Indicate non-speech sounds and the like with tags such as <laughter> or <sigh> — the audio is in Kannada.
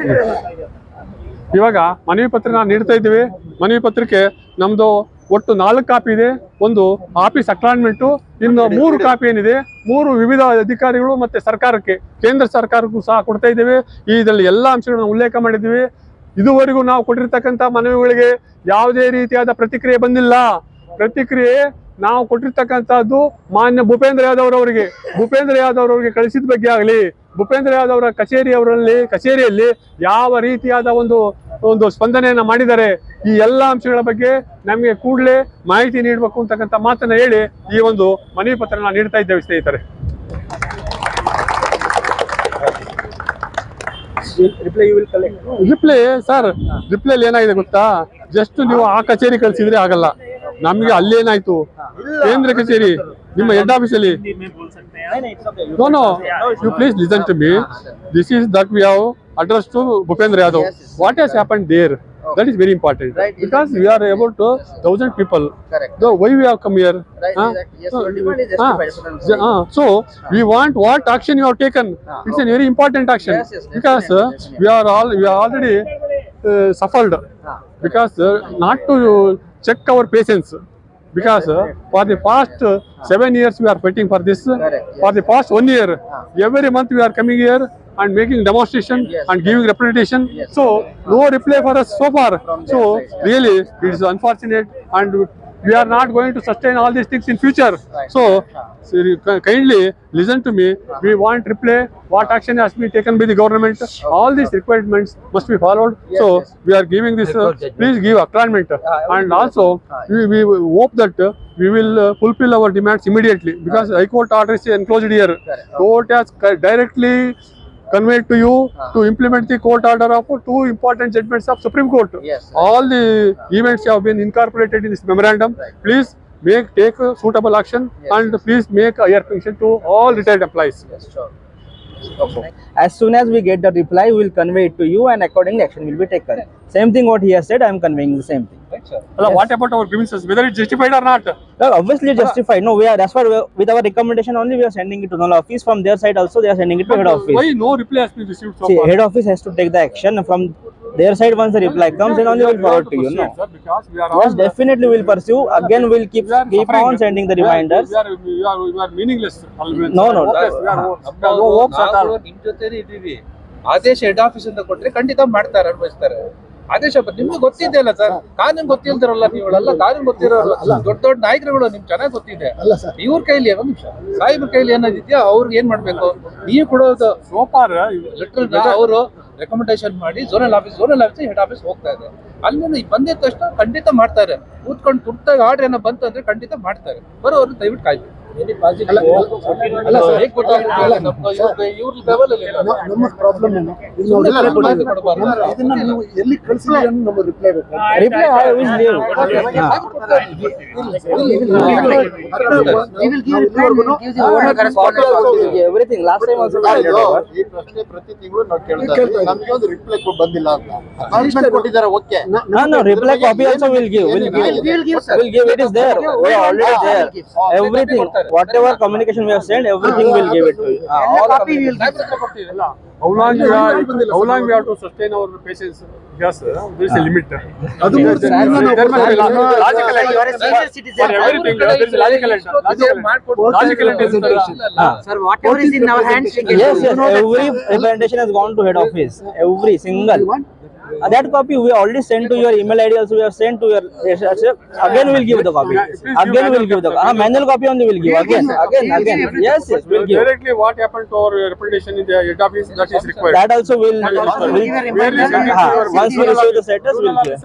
<laughs> ಇವಾಗ ಮನವಿ ಪತ್ರ ನಾವು ನೀಡ್ತಾ ಇದ್ದೀವಿ. ಮನವಿ ಪತ್ರಕ್ಕೆ ನಮ್ದು ಒಟ್ಟು ನಾಲ್ಕು ಕಾಪಿ ಇದೆ. ಒಂದು ಆಫೀಸ್ ಅಕ್ಲಾನ್ಮೆಂಟು, ಇನ್ನು ಮೂರು ಕಾಪಿ ಏನಿದೆ, ಮೂರು ವಿವಿಧ ಅಧಿಕಾರಿಗಳು ಮತ್ತೆ ಸರ್ಕಾರಕ್ಕೆ, ಕೇಂದ್ರ ಸರ್ಕಾರಕ್ಕೂ ಸಹ ಕೊಡ್ತಾ ಇದ್ದೇವೆ. ಇದರಲ್ಲಿ ಎಲ್ಲ ಅಂಶಗಳನ್ನು ಉಲ್ಲೇಖ ಮಾಡಿದ್ದೀವಿ. ಇದುವರೆಗೂ ನಾವು ಕೊಟ್ಟಿರ್ತಕ್ಕಂಥ ಮನವಿಗಳಿಗೆ ಯಾವುದೇ ರೀತಿಯಾದ ಪ್ರತಿಕ್ರಿಯೆ ಬಂದಿಲ್ಲ. ಪ್ರತಿಕ್ರಿಯೆ ನಾವು ಕೊಟ್ಟಿರ್ತಕ್ಕಂಥದ್ದು ಮಾನ್ಯ ಭೂಪೇಂದ್ರ ಯಾದವ್ ಅವರಿಗೆ ಭೂಪೇಂದ್ರ ಯಾದವ್ ಅವರಿಗೆ ಕಳಿಸಿದ ಬಗ್ಗೆ ಆಗಲಿ ಭೂಪೇಂದ್ರ ಯಾದವ್ ಅವರ ಕಚೇರಿ ಅವರಲ್ಲಿ ಕಚೇರಿಯಲ್ಲಿ ಯಾವ ರೀತಿಯಾದ ಒಂದು ಒಂದು ಸ್ಪಂದನೆಯನ್ನು ಮಾಡಿದ್ದಾರೆ ಈ ಎಲ್ಲ ಅಂಶಗಳ ಬಗ್ಗೆ ನಮಗೆ ಕೂಡಲೇ ಮಾಹಿತಿ ನೀಡಬೇಕು ಅಂತಕ್ಕಂಥ ಮಾತನ್ನು ಹೇಳಿ ಈ ಒಂದು ಮನವಿ ಪತ್ರನ ನೀಡ್ತಾ ಇದ್ದೇವೆ ಸ್ನೇಹಿತರೆ. ರಿಪ್ಲೈ ಸರ್ ರಿಪ್ಲೈ ಏನಾಗಿದೆ ಗೊತ್ತಾ? ಜಸ್ಟ್ ನೀವು ಆ ಕಚೇರಿ ಕಳಿಸಿದ್ರೆ ಆಗಲ್ಲ. ನಮ್ಗೆ ಅಲ್ಲಿ ಏನಾಯ್ತು? ಕೇಂದ್ರ ಕಚೇರಿ ನಿಮ್ಮ ಹೆಡ್ ಆಫೀಸ್ ಅಲ್ಲಿ you please listen to me this is that we have address to Bhupendra Yadav what has happen there that is very important because you are able to thousand people why we have come here so we want what action you have taken it's an very important action because we are all we are already shuffled because not to check our patience because uh, for the past uh, seven years we are fighting for this. For the past one year, every month we are coming here and making demonstration and giving representation. So no reply for us so far. So really, it is unfortunate and we are not going to sustain all these things in future. Right. so so kindly listen to me. We want reply. What action has been taken by the government? All these requirements must be followed. Yes, so yes. we are giving this uh, please give Ah, and also we, we hope that uh, we will uh, fulfill our demands immediately. Because high court order is enclosed here. Court has directly conveyed to you Ah. to implement the court order of two important judgments of supreme court Yes, sir. all the events have been incorporated in this memorandum Right. please make take uh, suitable action Yes, and please make a air pension to all retired employees Yes, sure. Okay. As soon as we get the reply, we will convey it to you and accordingly action will be taken. Same thing what he has said, I am conveying the same thing. Hello, what about our grievances whether it's justified or not No, obviously justified. No, we are, that's why we are, with our recommendation only we are sending it to the office. From their side also they are sending it to head office. why no reply has been received so See, far head office has to take the action from their side once the reply comes then only We will we forward to you. No. sir, because we are Yes, all- definitely will pursue. Again, will keep we are keep suffering. on sending the We are- reminders. We are, we are, we are meaningless. always. No, no, Hopeless. We are, no. we are no hopes at all. ನಾವು ನಿಮ್ ಜೊತೆ ಇದೀವಿ ಆದೇಶ ಹೆಡ್ ಆಫೀಸ್ ಅಂತ ಕೊಟ್ರೆ ಖಂಡಿತ ಮಾಡ್ತಾರೆ ಅನುಭವಿಸ್ತಾರೆ ಆದೇಶ ನಿಮ್ಗೆ ಗೊತ್ತಿದೆ ಅಲ್ಲ ಸರ್? ಕಾನೂನು ಗೊತ್ತಿಲ್ದಿರಲ್ಲ ನೀವುಗಳೆಲ್ಲ ಕಾನೂನು ಗೊತ್ತಿರೋಲ್ಲ ದೊಡ್ಡ ದೊಡ್ಡ ನಾಯಕರುಗಳು ನಿಮ್ಗೆ ಚೆನ್ನಾಗಿ ಗೊತ್ತಿದೆ. ಇವ್ರ ಕೈಲಿ ಒಂದು ನಿಮಿಷ ಸಾಹೇಬ್ರ ಕೈಲಿ ಏನಾದಿದ್ಯಾ ಅವ್ರಿಗೆ ಏನ್ ಮಾಡ್ಬೇಕು? ನೀವು ಕೊಡೋದು ಸೋಪಾರ ಅವರು ರೆಕಮೆಂಡೇಶನ್ ಮಾಡಿ zonal office zonal office head office ಹೋಗ್ತಾ ಇದೆ. ಅಲ್ಲಿ ಬಂದಿದ ತಕ್ಷಣ ಖಂಡಿತ ಮಾಡ್ತಾರೆ. ಕೂತ್ಕೊಂಡು ತುರ್ತಾಗಿ ಆರ್ಡರ್ ಏನೋ ಬಂತು ಅಂದ್ರೆ ಖಂಡಿತ ಮಾಡ್ತಾರೆ. ಬರೋರು ದಯವಿಟ್ಟು ಕಾಯ್ಬೇಕು. ನಮ್ಮ ಪ್ರಾಬ್ಲಮ್ ಏನು? ಇದನ್ನ ನೀವು ಎಲ್ಲಿ ಕಳಿಸಿದ್ರಿ ರಿಪ್ಲೈ ಬೇಕು. ಈ ಪ್ರಶ್ನೆ ಪ್ರತಿ ತಿಂಗಳು ನಾವು ಕೇಳ್ತಾ ಇದ್ದೀವಿ ನಮ್ಗೆ ಒಂದು ರಿಪ್ಲೈ ಬಂದಿಲ್ಲ ಅಂತ. ಅಪಾಯಿಂಟ್ಮೆಂಟ್ ಕೊಟ್ಟಿದ್ದಾರೆ. Okay. Will also will is. We whatever communication we have sent, everything will give it to you. Uh, all will. How long we are, how long we have to sustain our patience? Yes, there is a limit. That is logical. You are a senior citizen. For everything, there is logical end. Logical, logical interpretation. Sir, whatever is in our hands, we can. Yes, yes. Every presentation has gone to head office. Every single. one. Uh, that copy we already sent to your email ID. Also, we have sent to your. Again, we'll give the copy. Again, we'll give the. Ah, manual copy only will give. Again, again, again. Yes, yes, we'll give. Directly what happened to our representation in the head office that is required. That also will. will- will a reminder. Ah, Once we receive the status, we'll give.